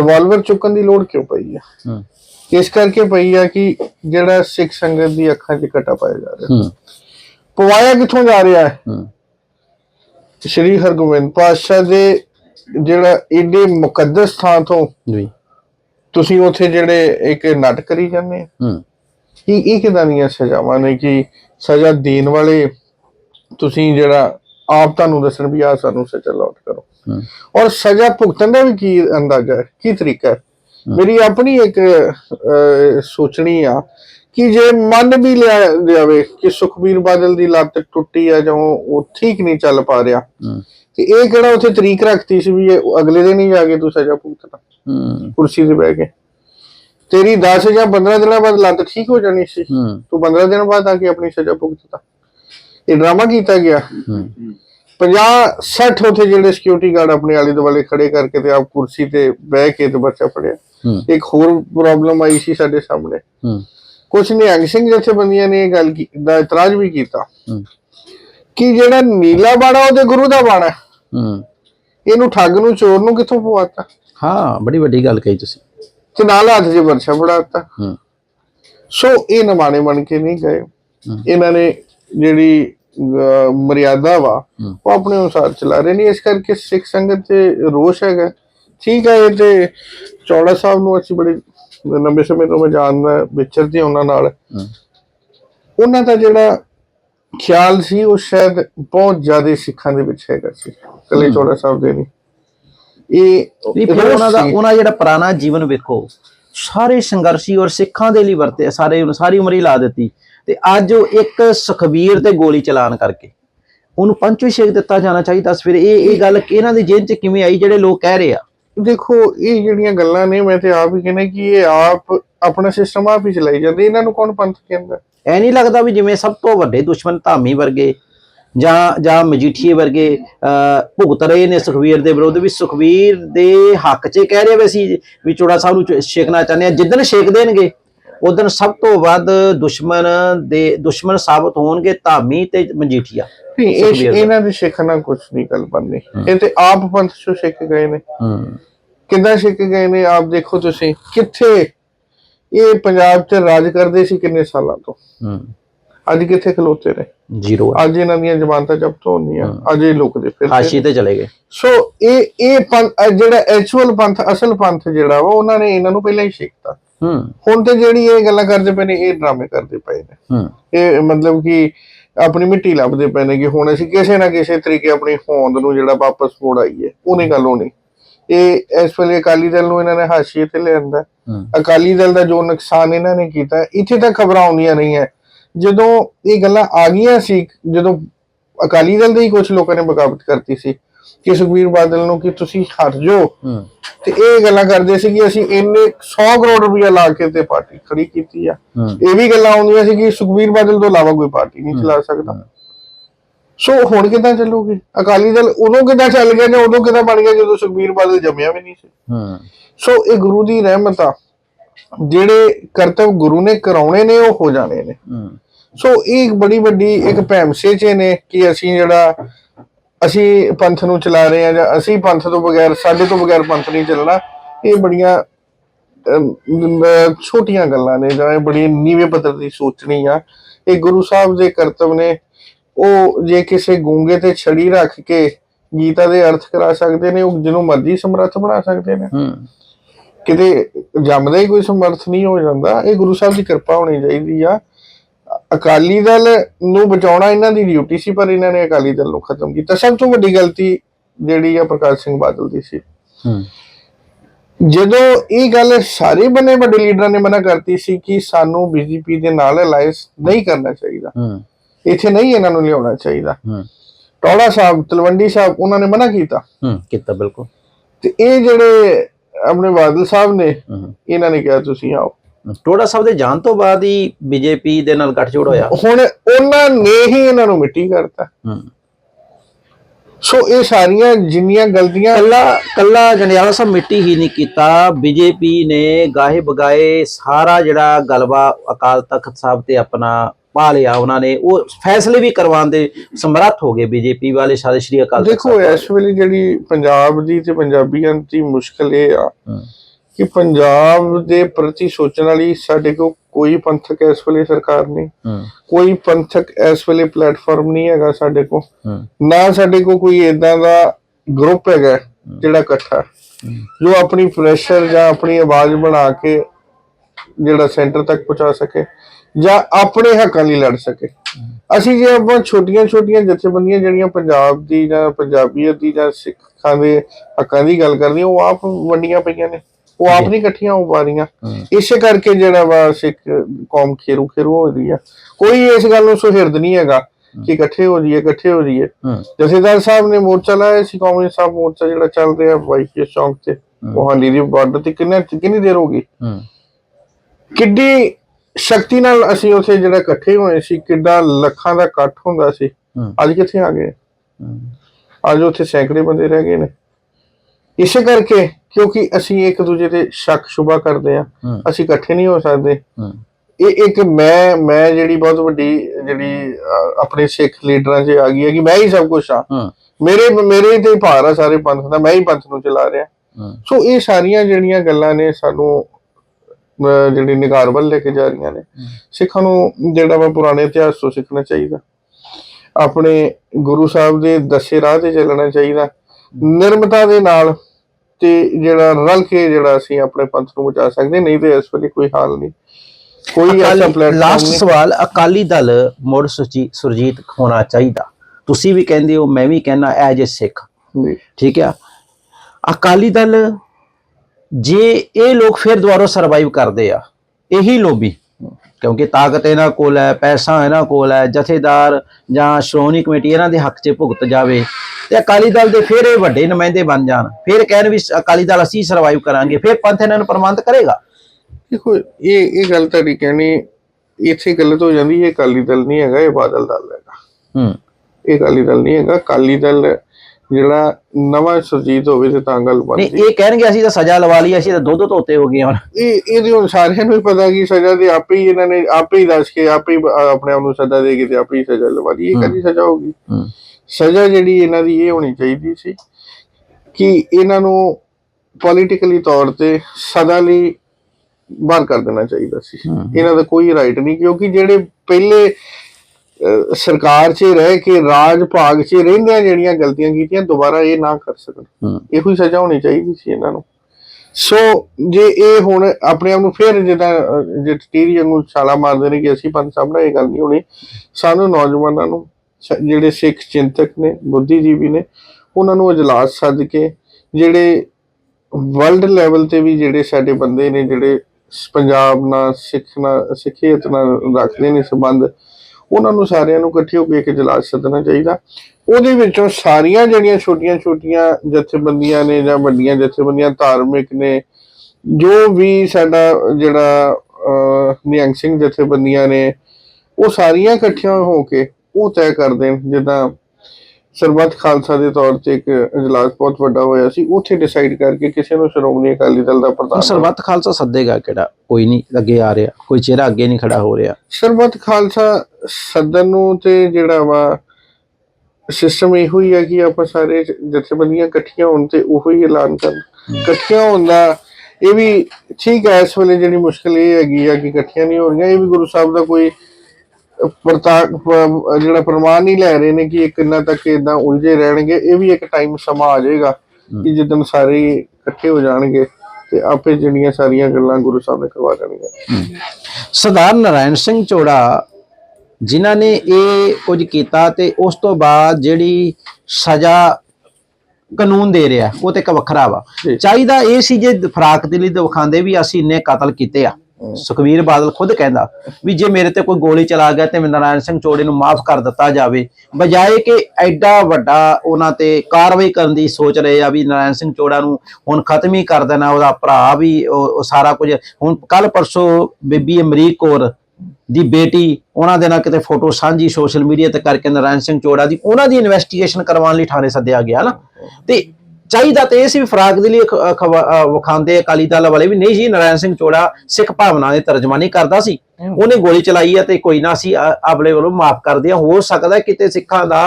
ਰਿਵਾਲਵਰ ਚੁੱਕਣ ਦੀ ਲੋੜ ਕਿਉਂ ਪਈ ਆ? ਹੂੰ। ਇਸ ਕਰਕੇ ਪਈ ਆ ਕਿ ਜਿਹੜਾ ਸਿੱਖ ਸੰਗਤ ਦੀ ਅੱਖਾਂ 'ਚ ਘਟਾ ਪਾਇਆ ਜਾ ਰਿਹਾ। ਹੂੰ। ਪਵਾਇਆ ਕਿੱਥੋਂ ਜਾ ਰਿਹਾ ਹੈ? ਹੂੰ। ਸ੍ਰੀ ਹਰਗੋਬਿੰਦ ਪਾਤਸ਼ਾਹ ਦੇ ਜਿਹੜਾ ਏਡੇ ਮੁਕੱਦਸ ਥਾਂ ਤੋਂ ਜੀ। ਤੁਸੀਂ ਉੱਥੇ ਜਿਹੜੇ ਇੱਕ ਨਾਟਕ ਕਰੀ ਜਾਂਦੇ ਹੂੰ। ਇਹ ਇਹ ਕਿਦਾਂ ਦੀਆਂ ਸਜ਼ਾਵਾਂ ਨੇ ਕਿ ਸਜ਼ਾ ਦੇਣ ਵਾਲੇ ਤੁਸੀਂ ਜਿਹੜਾ ਆਪ ਤੁਹਾਨੂੰ ਦੱਸਣ ਵੀ ਆ ਸਾਨੂੰ ਸਜ਼ਾ ਲੌਟ ਕਰੋ? ਔਰ ਸਜ਼ਾ ਭੁਗਤਣ ਦਾ ਵੀ ਕੀ ਅੰਦਾਜ਼ਾ ਹੈ? ਕੀ ਤਰੀਕਾ ਹੈ? ਮੇਰੀ ਆਪਣੀ ਇੱਕ ਸੋਚਣੀ ਆ ਕਿ ਜੇ ਮੰਨ ਵੀ ਲਿਆ ਜਾਵੇ ਕਿ ਸੁਖਬੀਰ ਬਾਦਲ ਦੀ ਲੱਤ ਟੁੱਟੀ ਆ ਜਾਂ ਉਹ ਠੀਕ ਨਹੀਂ ਚੱਲ ਪਾ ਰਿਹਾ ਤੇ ਇਹ ਕਿਹੜਾ ਉੱਥੇ ਤਰੀਕ ਰੱਖਤੀ ਸੀ ਵੀ ਇਹ ਅਗਲੇ ਦਿਨ ਹੀ ਜਾ ਕੇ ਤੂੰ ਸਜ਼ਾ ਭੁਗਤਣਾ? ਕੁਰਸੀ ਤੇ ਬਹਿ ਕੇ। ਤੇਰੀ 10 ਜਾਂ 15 ਦਿਨਾਂ ਬਾਅਦ ਲੱਤ ਠੀਕ ਹੋ ਜਾਣੀ ਸੀ ਹੂੰ। ਤੂੰ 15 ਦਿਨ ਬਾਅਦ ਆ ਕੇ ਆਪਣੀ ਸਜ਼ਾ ਭੁਗਤਦਾ ਇਹ ਡਰਾਮਾ ਕੀਤਾ ਗਿਆ। ਹੂੰ। 50 60 ਉੱਥੇ ਜਿਹੜੇ ਸਿਕਿਉਰਿਟੀ ਗਾਰਡ ਆਪਣੇ ਆਲੇ ਦੁਆਲੇ ਖੜੇ ਕਰਕੇ ਤੇ ਆਪ ਕੁਰਸੀ ਤੇ ਬਹਿ ਕੇ ਤੇ ਬੱਚਾ ਫੜਿਆ। ਇੱਕ ਹੋਰ ਪ੍ਰੋਬਲਮ ਆਈ ਸੀ ਸਾਡੇ ਸਾਹਮਣੇ। ਹੂੰ। ਕੁਝ ਨਿਹੰਗ ਸਿੰਘ ਜਥੇਬੰਦੀਆਂ ਨੇ ਇਹ ਗੱਲ ਦਾ ਇਤਰਾਜ਼ ਵੀ ਕੀਤਾ। ਕਿ ਜਿਹੜਾ ਨੀਲਾ ਬਾਣਾ ਉਹਦੇ ਗੁਰੂ ਦਾ ਬਾਣਾ। ਹੂੰ। ਇਹਨੂੰ ਠੱਗ ਨੂੰ ਚੋਰ ਨੂੰ ਕਿੱਥੋਂ ਪਵਾਤਾ? ਹਾਂ ਬੜੀ ਵੱਡੀ ਗੱਲ ਕਹੀ ਤੁਸੀਂ। ਤੇ ਨਾਲ ਹੱਥ 'ਚ ਵਰਸ਼ਾ ਫੜਾਤਾ ਹੂੰ। ਸੋ ਇਹ ਨਮਾਣੇ ਬਣ ਕੇ ਨਹੀਂ ਗਏ। ਇਹਨਾਂ ਨੇ ਜਿਹੜੀ ਮਰਿਆਦਾ ਵਾ। ਉਹ ਆਪਣੇ ਅਨੁਸਾਰ ਚਲਾ ਰਹੇ ਨੇ। ਇਸ ਕਰਕੇ ਸਿੱਖ ਸੰਗਤ ਤੇ ਰੋਸ਼ ਹੈਗਾ। ਠੀਕ ਹੈ ਇਹ ਤੇ ਚੌੜਾ ਸਾਹਿਬ ਨੂੰ ਅਸੀਂ ਬੜੇ ਲੰਬੇ ਸਮੇਂ ਤੋਂ ਮੈਂ ਜਾਣਦਾ ਵਿਚਰਦੇ ਉਹਨਾਂ ਨਾਲ। ਉਹਨਾਂ ਦਾ ਜਿਹੜਾ ਖਿਆਲ ਸੀ ਉਹ ਸ਼ਾਇਦ ਬਹੁਤ ਜ਼ਿਆਦਾ ਸਿੱਖਾਂ ਦੇ ਵਿੱਚ ਹੈਗਾ ਸੀ। ਕੱਲੇ ਚੌੜਾ ਸਾਹਿਬ ਦੇ ਨਹੀਂ। ਇਹ ਉਹਨਾਂ ਦਾ। ਉਹਨਾਂ ਜਿਹੜਾ ਪੁਰਾਣਾ ਜੀਵਨ ਵੇਖੋ ਸਾਰੇ ਸੰਘਰਸ਼ੀ ਔਰ ਸਿੱਖਾਂ ਦੇ ਲਈ ਵਰਤੇ ਸਾਰੇ ਸਾਰੀ ਉਮਰ ਹੀ ਲਾ ਦਿੱਤੀ। ਤੇ ਅੱਜ ਉਹ ਇੱਕ ਸੁਖਬੀਰ ਤੇ ਗੋਲੀ ਚਲਾਨ ਕਰਕੇ ਉਹਨੂੰ ਪੰਚਵੀ ਛੇਕ ਦਿੱਤਾ ਜਾਣਾ ਚਾਹੀਦਾ ਸੀ। ਫਿਰ ਇਹ ਇਹ ਗੱਲ ਇਹਨਾਂ ਦੀ ਜੇਨ ਚ ਕਿਵੇਂ ਆਈ ਜਿਹੜੇ ਲੋਕ ਕਹਿ ਰਹੇ ਆ? ਦੇਖੋ ਇਹ ਜਿਹੜੀਆਂ ਗੱਲਾਂ ਨੇ ਮੈਂ ਤੇ ਆਪ ਹੀ ਕਹਿੰਦਾ ਕਿ ਇਹ ਆਪ ਆਪਣਾ ਸਿਸਟਮ ਆਪ ਹੀ ਚਲਾਈ ਜਾਂਦੇ। ਇਹਨਾਂ ਨੂੰ ਕੌਣ ਪੰਥ ਕਹਿੰਦਾ? ਐ ਨਹੀਂ ਲੱਗਦਾ ਵੀ ਜਿਵੇਂ ਸਭ ਤੋਂ ਵੱਡੇ ਦੁਸ਼ਮਣ ਧਾਮੀ ਵਰਗੇ ਜਾਂ ਜਾਂ ਮਜੀਠੀਏ ਵਰਗੇ ਭੁਗਤ ਰਹੇ ਨੇ ਸੁਖਵੀਰ ਦੇ ਵਿਰੁੱਧ ਵੀ ਸੁਖਵੀਰ ਦੇ ਹੱਕ 'ਚ ਕਹਿ ਰਹੇ ਵੀ ਅਸੀਂ ਵੀ ਚੋੜਾ ਸਾਹਿਬ ਨੂੰ ਚ- ਛੇਕਣਾ ਚਾਹੁੰਦੇ ਆ ਜਿੱਦਣ ਛੇਕ ਦੇਣਗੇ ਉਦੋਂ ਸਭ ਤੋਂ ਵੱਧ ਦੁਸ਼ਮਣ ਦੇ ਦੁਸ਼ਮਣ ਸਾਬਤ ਹੋਣਗੇ ਧਾਮੀ ਤੇ ਮਜੀਠੀਆ। ਇਹ। ਇਹਨਾਂ ਦੇ ਸਿੱਖਣਾ ਕੁਝ ਨਹੀਂ ਗੱਲ ਬਣਨੀ ਇਹ ਤੇ ਆਪ ਪੰਥ ਚੋਂ ਸਿੱਖ ਗਏ ਨੇ। ਕਿੱਦਾਂ ਸਿੱਖ ਗਏ ਨੇ? ਆਪ ਦੇਖੋ ਤੁਸੀਂ ਕਿੱਥੇ ਇਹ ਪੰਜਾਬ ਤੇ ਰਾਜ ਕਰਦੇ ਸੀ ਕਿੰਨੇ ਸਾਲਾਂ ਤੋਂ? ਅੱਜ ਕਿੱਥੇ ਖਲੋਤੇ ਨੇ? ਜ਼ੀਰੋ ਅੱਜ ਇਹਨਾਂ ਦੀਆਂ ਜ਼ਮਾਨਤਾਂ ਜ਼ਬਤ ਹੋਣੀਆਂ ਅੱਜ ਇਹ ਲੁਕਦੇ ਫਿਰਦੇ ਹਾਸ਼ੀ ਤੇ ਚਲੇ ਗਏ। ਸੋ ਇਹ ਇਹ ਜਿਹੜਾ ਐਕਚੁਅਲ ਪੰਥ ਅਸਲ ਪੰਥ ਜਿਹੜਾ ਵਾ ਉਹਨਾਂ ਨੇ ਇਹਨਾਂ ਨੂੰ ਪਹਿਲਾਂ ਹੀ ਸਿੱਖਤਾ ਹੂੰ। ਹੁਣ ਤੇ ਜਿਹੜੀ ਇਹ ਗੱਲਾਂ ਕਰਦੇ ਪਏ ਨੇ ਇਹ ਡਰਾਮੇ ਕਰਦੇ ਪਏ ਨੇ। ਹੂੰ। ਇਹ ਮਤਲਬ ਕਿ ਆਪਣੀ ਮਿੱਟੀ ਲੱਭਦੇ ਪਏ ਨੇ ਕਿ ਹੁਣ ਅਸੀਂ ਕਿਸੇ ਨਾ ਕਿਸੇ ਤਰੀਕੇ ਆਪਣੀ ਹੋਂਦ ਨੂੰ ਜਿਹੜਾ ਵਾਪਸ ਮੋੜ ਆਈਏ ਉਹ ਨਹੀਂ ਗੱਲ ਹੋਣੀ। ਇਹ ਇਸ ਵੇਲੇ ਅਕਾਲੀ ਦਲ ਨੂੰ ਇਹਨਾਂ ਨੇ ਹਾਸ਼ੀਏ ਤੇ ਲਿਆਂਦਾ। ਹੂੰ। ਅਕਾਲੀ ਦਲ ਦਾ ਜੋ ਨੁਕਸਾਨ ਇਹਨਾਂ ਨੇ ਕੀਤਾ ਇੱਥੇ ਤੱਕ ਖਬਰਾਂ ਆਉਂਦੀਆਂ ਰਹੀਆਂ। ਜਦੋਂ ਇਹ ਗੱਲਾਂ ਆ ਗਈਆਂ ਸੀ ਜਦੋਂ ਅਕਾਲੀ ਦਲ ਦੇ ਹੀ ਕੁਝ ਲੋਕਾਂ ਨੇ ਬਗਾਵਤ ਕਰਤੀ ਸੀ ਕਿ ਸੁਖਬੀਰ ਬਾਦਲ ਨੂੰ ਕਿ ਤੁਸੀਂ ਹਟ ਜਾਓ। ਤੇ ਇਹ ਗੱਲਾਂ ਕਰਦੇ ਸੀ ਕਿ ਅਸੀਂ ਇੰਨੇ 100 ਕਰੋੜ ਰੁਪਇਆ ਲਾ ਕੇ ਤੇ ਪਾਰਟੀ ਖੜੀ ਕੀਤੀ ਆ। ਇਹ ਵੀ ਗੱਲਾਂ ਆਉਂਦੀਆਂ ਸੀ ਕਿ ਸੁਖਬੀਰ ਬਾਦਲ ਤੋਂ ਇਲਾਵਾ ਕੋਈ ਪਾਰਟੀ ਨਹੀਂ ਚਲਾ ਸਕਦਾ। ਸੋ ਹੁਣ ਕਿੱਦਾਂ ਚੱਲੂਗੀ? ਅਕਾਲੀ ਦਲ ਉਦੋਂ ਕਿੱਦਾਂ ਚੱਲ ਗਿਆ ਜਾਂ ਉਦੋਂ ਕਿੱਦਾਂ ਬਣ ਗਿਆ ਜਦੋਂ ਸੁਖਬੀਰ ਬਾਦਲ ਜੰਮਿਆ ਵੀ ਨਹੀਂ ਸੀ? ਹੂੰ। ਸੋ ਇਹ ਗੁਰੂ ਦੀ ਰਹਿਮਤ ਆ। ਜਿਹੜੇ ਕਰਤਵ ਗੁਰੂ ਨੇ ਕਰਾਉਣੇ ਨੇ ਉਹ ਹੋ ਜਾਣੇ ਨੇ। ਸੋ ਇਹ ਇੱਕ ਬੜੀ ਵੱਡੀ ਇੱਕ ਭੈਮਸੇ ਚ ਨੇ ਕਿ ਅਸੀਂ ਜਿਹੜਾ ਅਸੀਂ ਪੰਥ ਨੂੰ ਚਲਾ ਰਹੇ ਹਾਂ ਜਾਂ ਅਸੀਂ ਪੰਥ ਤੋਂ ਬਗੈਰ ਸਾਡੇ ਤੋਂ ਬਗੈਰ ਪੰਥ ਨਹੀਂ ਚੱਲਣਾ ਇਹ ਬੜੀਆਂ ਛੋਟੀਆਂ ਗੱਲਾਂ ਨੇ ਜਾਂ ਇਹ ਬੜੀ ਨੀਵੇਂ ਪੱਧਰ ਦੀ ਸੋਚਣੀ ਆ। ਇਹ ਗੁਰੂ ਸਾਹਿਬ ਦੇ ਕਰਤਵ ਨੇ ਉਹ ਜੇ ਕਿਸੇ ਗੂੰਗੇ ਤੇ ਛੜੀ ਰੱਖ ਕੇ ਗੀਤਾ ਦੇ ਅਰਥ ਕਰਾ ਸਕਦੇ ਨੇ ਉਹ ਜਿਹਨੂੰ ਮਰਜ਼ੀ ਸਮਰੱਥ ਬਣਾ ਸਕਦੇ ਨੇ। ਹੂੰ। ਕਿਤੇ ਜੰਮਦਾ ਹੀ ਕੋਈ ਸਮਰਥ ਨਹੀਂ ਹੋ ਜਾਂਦਾ। ਇਹ ਗੁਰੂ ਸਾਹਿਬ ਦੀ ਕਿਰਪਾ ਹੋਣੀ ਚਾਹੀਦੀ ਆ। ਅਕਾਲੀ ਦਲ ਨੂੰ ਬਚਾਉਣਾ ਇਹਨਾਂ ਦੀ ਡਿਊਟੀ ਸੀ ਪਰ ਇਹਨਾਂ ਨੇ ਅਕਾਲੀ ਦਲ ਨੂੰ ਖਤਮ ਕੀਤਾ। ਸਭ ਤੋਂ ਵੱਡੀ ਗਲਤੀ ਜਿਹੜੀ ਆ ਪ੍ਰਕਾਸ਼ ਸਿੰਘ ਬਾਦਲ ਦੀ ਸੀ। ਜਦੋਂ ਇਹ ਗੱਲ ਸਾਰੇ ਬੰਨੇ ਵੱਡੇ ਲੀਡਰਾਂ ਨੇ ਮਨਾ ਕਰਤੀ ਸੀ ਕਿ ਸਾਨੂੰ ਬੀਜੇਪੀ ਦੇ ਨਾਲ ਅਲਾਈਅੰਸ ਨਹੀਂ ਕਰਨਾ ਚਾਹੀਦਾ। ਇੱਥੇ ਨਹੀਂ ਇਹਨਾਂ ਨੂੰ ਲਿਆਉਣਾ ਚਾਹੀਦਾ। ਟੌੜਾ ਸਾਹਿਬ ਤਲਵੰਡੀ ਸਾਹਿਬ ਉਹਨਾਂ ਨੇ ਮਨਾ ਕੀਤਾ। ਹੂੰ ਕੀਤਾ ਬਿਲਕੁਲ। ਤੇ ਇਹ ਜਿਹੜੇ ਆਪਣੇ ਬਾਦਲ ਸਾਹਿਬ ਨੇ ਇਹਨਾਂ ਨੇ ਕਿਹਾ ਤੁਸੀਂ ਆਓ। ਟੋੜਾ ਸਾਹਿਬ ਦੇ ਜਾਣ ਤੋਂ ਬਾਅਦ ਹੀ ਬੀਜੇਪੀ ਦੇ ਨਾਲ ਗੱਠਜੋੜ ਹੋਇਆ? ਹੁਣ ਉਹਨਾਂ ਨੇ ਹੀ ਇਹਨਾਂ ਨੂੰ ਮਿੱਟੀ ਕਰਤਾ। ਸੋ ਇਹ ਸਾਰੀਆਂ ਜਿੰਨੀਆਂ ਗਲਤੀਆਂ ਕੱਲਾ ਕੱਲਾ ਜੰਡਿਆਲਾ ਸਾਹਿਬ ਮਿੱਟੀ ਹੀ ਨਹੀਂ ਕੀਤਾ। ਬੀਜੇਪੀ ਨੇ ਗਾਹੇ ਬਗਾਏ ਸਾਰਾ ਜਿਹੜਾ ਗਲਬਾ ਅਕਾਲ ਤਖਤ ਸਾਹਿਬ ਤੇ ਆਪਣਾ ਪਾ ਲਿਆ ਉਹਨਾਂ ਨੇ ਉਹ ਫੈਸਲੇ ਵੀ ਕਰਵਾਉਣ ਦੇ ਸਮਰੱਥ ਹੋ ਗਏ ਬੀਜੇਪੀ ਵਾਲੇ ਸਾਰੇ ਸ਼੍ਰੀ ਅਕਾਲ ਦੇਖੋ ਇਸ ਵੇਲੇ। ਜਿਹੜੀ ਪੰਜਾਬ ਦੀ ਤੇ ਪੰਜਾਬੀਆਂ ਦੀ ਮੁਸ਼ਕਲ ਇਹ ਆ ਕਿ ਪੰਜਾਬ ਦੇ ਪ੍ਰਤੀ ਸੋਚਣ ਵਾਲੀ ਸਾਡੇ ਕੋਲ ਕੋਈ ਪੰਥਕ ਇਸ ਵੇਲੇ ਸਰਕਾਰ ਨਹੀਂ। ਕੋਈ ਪੰਥਕ ਇਸ ਵੇਲੇ ਪਲੇਟਫਾਰਮ ਨਹੀਂ ਹੈਗਾ ਸਾਡੇ ਕੋਲ। ਨਾ ਸਾਡੇ ਕੋਲ ਕੋਈ ਇਦਾਂ ਦਾ ਗਰੁੱਪ ਹੈਗਾ ਜਿਹੜਾ ਇਕੱਠਾ। ਜੋ ਆਪਣੀ ਪ੍ਰੈਸ਼ਰ ਜਾਂ ਆਪਣੀ ਆਵਾਜ਼ ਬਣਾ ਕੇ ਜਿਹੜਾ ਸੈਂਟਰ ਤੱਕ ਪਹੁੰਚਾ ਸਕੇ। ਜਾਂ ਆਪਣੇ ਹੱਕਾਂ ਲਈ ਲੜ ਸਕੇ। ਅਸੀਂ ਜੇ ਆਪਾਂ ਛੋਟੀਆਂ ਛੋਟੀਆਂ ਜਥੇਬੰਦੀਆਂ ਜਿਹੜੀਆਂ ਪੰਜਾਬ ਦੀ ਜਾਂ ਪੰਜਾਬੀਅਤ ਦੀ ਜਾਂ ਸਿੱਖਾਂ ਦੇ ਹੱਕਾਂ ਦੀ ਗੱਲ ਕਰਦੀਆਂ ਉਹ ਆਪ ਵੰਡੀਆਂ ਪਈਆਂ ਨੇ। ਉਹ ਆਪ ਨਹੀਂ ਇਕੱਠੀਆਂ ਹੋ ਪਾ ਰਹੀਆਂ। ਇਸੇ ਕਰਕੇ ਜਿਹੜਾ ਵਾ ਸਿੱਖ ਕੌਮ ਖੇਰੂ ਖੇਰੂ ਹੋ ਰਹੀ ਆ। ਕੋਈ ਇਸ ਗੱਲ ਨੂੰ ਸੁਹਿਰਦ ਨਹੀਂ ਹੈਗਾ ਕਿ ਇਕੱਠੇ ਹੋ ਜਾਈਏ ਇਕੱਠੇ ਹੋ ਜਾਈਏ। ਜਥੇਦਾਰ ਸਾਹਿਬ ਨੇ ਮੋਰਚਾ ਲਾਇਆ ਸੀ ਕੌਮੀ ਸਾਹਿਬ ਮੋਰਚਾ ਜਿਹੜਾ ਚੱਲ ਰਿਹਾ ਵਾਈਪੀਐਸ ਚੌਂਕ ਤੇ ਮੋਹਾਲੀ ਦੀ ਬਾਰਡਰ ਤੇ। ਕਿੰਨਾ ਕਿੰਨੀ ਦੇਰ ਹੋ ਗਈ? ਕਿੱਡੀ ਸ਼ਕਤੀ ਨਾਲ ਅਸੀਂ ਉੱਥੇ ਜਿਹੜਾ ਇਕੱਠੇ ਹੋਏ ਸੀ ਕਿੱਡਾ ਲੱਖਾਂ ਦਾ ਇਕੱਠ ਹੁੰਦਾ ਸੀ। ਅੱਜ ਕਿੱਥੇ ਆ ਗਏ? ਅੱਜ ਉੱਥੇ ਸੈਂਕੜੇ ਬੰਦੇ ਰਹਿ ਗਏ ਨੇ। ਇਸੇ ਕਰਕੇ ਕਿਉਂਕਿ ਅਸੀਂ ਇੱਕ ਦੂਜੇ ਤੇ ਸ਼ੱਕ ਸ਼ੁਬਾ ਕਰਦੇ ਆ ਅਸੀਂ ਇਕੱਠੇ ਨਹੀਂ ਹੋ ਸਕਦੇ। ਇਹ ਇੱਕ ਮੈਂ ਮੈਂ ਜਿਹੜੀ ਬਹੁਤ ਵੱਡੀ ਜਿਹੜੀ ਆਪਣੇ ਸਿੱਖ ਲੀਡਰਾਂ 'ਚ ਆ ਗਈ ਹੈ ਕਿ ਮੈਂ ਹੀ ਸਭ ਕੁਝ ਆ ਮੇਰੇ ਮੇਰੇ ਤੇ ਭਾਰ ਆ ਸਾਰੇ ਪੰਥ ਦਾ ਮੈਂ ਹੀ ਪੰਥ ਨੂੰ ਚਲਾ ਰਿਹਾ। ਸੋ ਇਹ ਸਾਰੀਆਂ ਜਿਹੜੀਆਂ ਗੱਲਾਂ ਨੇ ਸਾਨੂੰ ਜਿਹੜੀ ਨਿਗਾਰ ਵੱਲ ਲੈ ਕੇ ਜਾ ਰਹੀਆਂ ਨੇ ਸਿੱਖਾਂ ਨੂੰ ਜਿਹੜਾ ਵਾ ਪੁਰਾਣੇ ਇਤਿਹਾਸ ਤੋਂ ਸਿੱਖਣਾ ਚਾਹੀਦਾ। ਆਪਣੇ ਗੁਰੂ ਸਾਹਿਬ ਦੇ ਦੱਸੇ ਰਾਹ ਤੇ ਚੱਲਣਾ ਚਾਹੀਦਾ। ਨਿਰਮਤਾ ਦੇ ਨਾਲ ਤੇ ਜਿਹੜਾ ਰਲ ਕੇ ਜਿਹੜਾ ਅਸੀਂ ਆਪਣੇ ਪੰਥ ਨੂੰ ਬਚਾ ਸਕਦੇ ਨਹੀਂ ਤੇ ਇਸ ਵੇਲੇ ਕੋਈ ਹਾਲ ਨਹੀਂ। ਕੋਈ ਐਸਾ ਪਲੇਟਫਾਰਮ ਲਾਸਟ ਸਵਾਲ ਅਕਾਲੀ ਦਲ ਮੁੜ ਸੁਚੀ- ਸੁਰਜੀਤ ਹੋਣਾ ਚਾਹੀਦਾ। ਤੁਸੀਂ ਵੀ ਕਹਿੰਦੇ ਹੋ ਮੈਂ ਵੀ ਕਹਿੰਦਾ ਐਜ ਸਿੱਖ। ਠੀਕ ਹੈ ਅਕਾਲੀ ਦਲ ਜੇ ਇਹ ਲੋਕ ਫਿਰ ਦੁਬਾਰਾ ਸਰਵਾਈਵ ਕਰਦੇ ਆ ਇਹੀ ਲੋਬੀ ਕਿਉਂਕਿ ਤਾਕਤ ਇਹਨਾਂ ਕੋਲ ਹੈ ਪੈਸਾ ਇਹਨਾਂ ਕੋਲ ਹੈ ਜਥੇਦਾਰ ਜਾਂ ਸ਼੍ਰੋਮਣੀ ਕਮੇਟੀ ਇਹਨਾਂ ਦੇ ਹੱਕ 'ਚ ਭੁਗਤ ਜਾਵੇ ਤੇ ਅਕਾਲੀ ਦਲ ਦੇ ਫਿਰ ਇਹ ਵੱਡੇ ਨੁਮਾਇੰਦੇ ਬਣ ਜਾਣ। ਫਿਰ ਕਹਿਣ ਵੀ ਅਕਾਲੀ ਦਲ ਅਸੀਂ ਸਰਵਾਈਵ ਕਰਾਂਗੇ ਫਿਰ ਪੰਥ ਇਹਨਾਂ ਨੂੰ ਪ੍ਰਬੰਧ ਕਰੇਗਾ। ਦੇਖੋ ਇਹ ਇਹ ਗੱਲ ਤੁਹਾਡੀ ਕਹਿਣੀ ਇੱਥੇ ਗਲਤ ਹੋ ਜਾਂਦੀ ਹੈ ਇਹ ਅਕਾਲੀ ਦਲ ਨਹੀਂ ਹੈਗਾ ਇਹ ਬਾਦਲ ਦਲ ਹੈਗਾ। ਹੂੰ। ਇਹ ਅਕਾਲੀ ਦਲ ਨਹੀਂ ਹੈਗਾ ਅਕਾਲੀ ਦਲ ਜਿਹੜਾ ਨਵਾਂ ਸੁਰਜੀਤ ਹੋਵੇ ਤੇ ਤਾਂ ਗੱਲ ਨਹੀਂ ਬਣਦੀ ਇਹ ਕਹਿਣਗੇ ਅਸੀਂ ਤਾਂ ਸਜ਼ਾ ਲਵਾ ਲਈ ਅਸੀਂ ਤਾਂ ਦੁੱਧ ਧੋਤੇ ਹੋ ਗਏ ਹੁਣ। ਇਹ ਇਹਦੇ ਹੁਣ ਸਾਰਿਆਂ ਨੂੰ ਪਤਾ ਕਿ ਸਜ਼ਾ ਦੇ ਆਪੇ ਹੀ ਇਹਨਾਂ ਨੇ ਆਪੇ ਹੀ ਦੱਸ ਕੇ ਆਪੇ ਹੀ ਆਪਣੇ ਆਪ ਨੂੰ ਸਜ਼ਾ ਦੇ ਕੇ ਤੇ ਆਪੇ ਹੀ ਸਜ਼ਾ ਲਵਾ ਲਈ। ਇਹ ਕਦੀ ਸਜ਼ਾ ਹੋਗੀ ਸਜ਼ਾ ਜਿਹੜੀ ਇਹਨਾਂ ਦੀ ਇਹ ਹੋਣੀ ਚਾਹੀਦੀ ਸੀ ਕਿ ਇਹਨਾਂ ਨੂੰ ਪੋਲੀਟੀਕਲੀ ਤੌਰ ਤੇ ਸਦਾ ਲਈ ਬਾਹਰ ਕਰ ਦੇਣਾ ਚਾਹੀਦਾ ਸੀ। ਇਹਨਾਂ ਦਾ ਕੋਈ ਰਾਈਟ ਨਹੀਂ ਕਿਉਂਕਿ ਜਿਹੜੇ ਪਹਿਲੇ ਸਰਕਾਰ 'ਚ ਰਹਿ ਕੇ ਰਾਜ ਭਾਗ 'ਚ ਰਹਿੰਦਿਆਂ ਜਿਹੜੀਆਂ ਗਲਤੀਆਂ ਕੀਤੀਆਂ ਦੁਬਾਰਾ ਇਹ ਨਾ ਕਰ ਸਕਣ। ਇਹੋ ਹੀ ਸਜ਼ਾ ਹੋਣੀ ਚਾਹੀਦੀ ਸੀ ਇਹਨਾਂ ਨੂੰ। ਸੋ ਜੇ ਇਹ ਹੁਣ ਆਪਣੇ ਆਪ ਨੂੰ ਫੇਰ ਜਿੱਦਾਂ ਅਹ, ਜੇ ਟੀਰੀ ਵਾਂਗੂ ਛਾਲਾ ਮਾਰਦੇ ਨੇ ਕਿ ਅਸੀਂ ਪੰਜ ਸਾਹਮਣੇ ਇਹ ਗੱਲ ਨਹੀਂ ਹੋਣੀ ਸਾਨੂੰ ਨੌਜਵਾਨਾਂ ਨੂੰ ਜਿਹੜੇ ਸਿੱਖ ਚਿੰਤਕ ਨੇ ਬੁੱਧੀਜੀਵੀ ਨੇ ਉਹਨਾਂ ਨੂੰ ਇਜਲਾਸ ਸੱਦ ਕੇ ਜਿਹੜੇ ਵਰਲਡ ਲੈਵਲ ਤੇ ਵੀ ਜਿਹੜੇ ਸਾਡੇ ਬੰਦੇ ਨੇ ਜਿਹੜੇ ਪੰਜਾਬ ਨਾਲ ਸਿੱਖ ਨਾਲ ਸਿੱਖੀਅਤ ਨਾਲ ਰੱਖਦੇ ਨੇ ਸੰਬੰਧ ਉਹਨਾਂ ਨੂੰ ਸਾਰਿਆਂ ਨੂੰ ਇਕੱਠੇ ਹੋ ਕੇ ਇੱਕ ਇਜਲਾਸ ਸੱਦਣਾ ਚਾਹੀਦਾ। ਉਹਦੇ ਵਿੱਚੋਂ ਸਾਰੀਆਂ ਜਿਹੜੀਆਂ ਛੋਟੀਆਂ-ਛੋਟੀਆਂ ਜਥੇਬੰਦੀਆਂ ਨੇ ਜਾਂ ਵੱਡੀਆਂ ਜਥੇਬੰਦੀਆਂ, ਧਾਰਮਿਕ ਨੇ, ਜੋ ਵੀ ਸਾਡਾ ਜਿਹੜਾ ਨਿਹੰਗ ਸਿੰਘ ਜਥੇਬੰਦੀਆਂ ਨੇ, ਉਹ ਸਾਰੀਆਂ ਇਕੱਠੀਆਂ ਹੋ ਕੇ ਉਹ ਤੈਅ ਕਰ ਦੇਣ, ਜਿੱਦਾਂ ਸਰਬੱਤ ਖਾਲਸਾ ਦੇ ਤੌਰ ਤੇ ਇੱਕ ਇਜਲਾਸ ਬਹੁਤ ਵੱਡਾ ਹੋਇਆ ਸੀ ਉੱਥੇ ਡਿਸਾਈਡ ਕਰਕੇ ਕਿਸੇ ਨੂੰ ਸ਼੍ਰੋਮਣੀ ਅਕਾਲੀ ਦਲ ਦਾ ਪ੍ਰਧਾਨ ਸਰਬੱਤ ਖਾਲਸਾ ਸੱਦੇਗਾ ਕਿਹੜਾ? ਕੋਈ ਨਹੀਂ ਅੱਗੇ ਆ ਰਿਹਾ ਕੋਈ ਚਿਹਰਾ ਅੱਗੇ ਨਹੀਂ ਖੜਾ ਹੋ ਰਿਹਾ। ਸਰਬੱਤ ਖਾਲਸਾ ਸੱਦਨ ਨੂੰ ਤੇ ਜਿਹੜਾ ਵਾ ਸਿਸਟਮ ਇਹੋ ਹੀ ਹੈ ਕਿ ਆਪਾਂ ਸਾਰੇ ਜਥੇਬੰਦੀਆਂ ਇਕੱਠੀਆਂ ਹੋਣ ਤੇ ਉਹੋ ਹੀ ਐਲਾਨ ਕਰਨ। ਇਕੱਠੀਆਂ ਹੋਣ ਦਾ ਇਹ ਵੀ ਠੀਕ ਹੈ ਇਸ ਵੇਲੇ ਜਿਹੜੀ ਮੁਸ਼ਕਲ ਇਹ ਹੈਗੀ ਆ ਕਿ ਇਕੱਠੀਆਂ ਨਹੀਂ ਹੋ ਰਹੀਆਂ ਇਹ ਵੀ ਗੁਰੂ ਸਾਹਿਬ ਦਾ ਕੋਈ ਪ੍ਰਤਾ ਜਿਹੜਾ ਪ੍ਰਮਾਣ ਨਹੀਂ ਲੈ ਰਹੇ ਨੇ ਕਿ ਇਹ ਕਿੰਨਾ ਤੱਕ ਇਦਾਂ ਉਲਝੇ ਰਹਿਣਗੇ ਇਹ ਵੀ ਇੱਕ ਟਾਈਮ ਸਮਾਂ ਆ ਜਾਏਗਾ ਕਿ ਜਦੋਂ ਸਾਰੇ ਇਕੱਠੇ ਹੋ ਜਾਣਗੇ ਤੇ ਆਪੇ ਜਿਹੜੀਆਂ ਸਾਰੀਆਂ ਗੱਲਾਂ ਗੁਰੂ ਸਾਹਿਬ ਨੇ ਕਰਵਾ ਦੇਣਗੇ ਸਰਦਾਰ ਨਾਰਾਇਣ ਸਿੰਘ ਚੋੜਾ ਜਿਨ੍ਹਾਂ ਨੇ ਇਹ ਕੁਝ ਕੀਤਾ ਤੇ ਉਸ ਤੋਂ ਬਾਅਦ ਜਿਹੜੀ ਸਜ਼ਾ ਕਾਨੂੰਨ ਦੇ ਰਿਹਾ ਉਹ ਤੇ ਇੱਕ ਵੱਖਰਾ ਵਾ। ਚਾਹੀਦਾ ਇਹ ਸੀ ਜੇ ਫਰਾਕ ਦਿਲੀ ਦਿਖਾਉਂਦੇ ਵੀ ਅਸੀਂ ਇੰਨੇ ਕਤਲ ਕੀਤੇ ਆ। ਸੁਖਵੀਰ ਬਾਦਲ ਖੁਦ ਕਹਿੰਦਾ ਵੀ ਜੇ ਮੇਰੇ ਤੇ ਕੋਈ ਗੋਲੀ ਚਲਾ ਗਿਆ ਤੇ ਮੈਂ ਨਾਰਾਇਣ ਸਿੰਘ ਚੋੜੇ ਨੂੰ ਮਾਫ ਕਰ ਦਿੱਤਾ ਜਾਵੇ, ਬਜਾਏ ਕਿ ਐਡਾ ਵੱਡਾ ਉਹਨਾਂ ਤੇ ਕਾਰਵਾਈ ਕਰਨ ਦੀ ਸੋਚ ਰਹੇ ਆ ਵੀ ਨਾਰਾਇਣ ਸਿੰਘ ਚੋੜਾ ਨੂੰ ਹੁਣ ਖਤਮ ਹੀ ਕਰ ਦੇਣਾ, ਉਹਦਾ ਭਰਾ ਵੀ, ਉਹ ਸਾਰਾ ਕੁਝ। ਹੁਣ ਕੱਲ ਪਰਸੋਂ ਬੀਬੀ ਅਮਰੀਕ ਕੌਰ ਦੀ ਬੇਟੀ, ਉਹਨਾਂ ਦੇ ਨਾਲ ਕਿਤੇ ਫੋਟੋ ਸਾਂਝੀ ਸੋਸ਼ਲ ਮੀਡੀਆ ਤੇ ਕਰਕੇ ਨਾਰਾਇਣ ਸਿੰਘ ਚੋੜਾ ਦੀ, ਉਹਨਾਂ ਦੀ ਇਨਵੈਸਟੀਗੇਸ਼ਨ ਕਰਵਾਉਣ ਲਈ ਥਾਣੇ ਸੱਦਿਆ ਗਿਆ ਨਾ। ਤੇ ਚਾਹੀਦਾ ਤੇ ਇਹ ਸੀ ਵੀ ਫਰਾਕ ਦੇ ਲਈ ਵਿਖਾਉਂਦੇ ਅਕਾਲੀ ਦਲ ਵਾਲੇ ਵੀ ਨਹੀਂ ਜੀ ਨਾਰਾਇਣ ਸਿੰਘ ਚੋੜਾ ਸਿੱਖ ਭਾਵਨਾ ਦੀ ਤਰਜਮਾਨੀ ਕਰਦਾ ਸੀ। ਉਹਨੇ ਗੋਲੀ ਚਲਾਈ ਹੈ ਤੇ ਕੋਈ ਨਾ ਸੀ ਆਪਣੇ ਵੱਲੋਂ ਮਾਫ ਕਰਦੇ ਆ। ਹੋ ਸਕਦਾ ਕਿਤੇ ਸਿੱਖਾਂ ਦਾ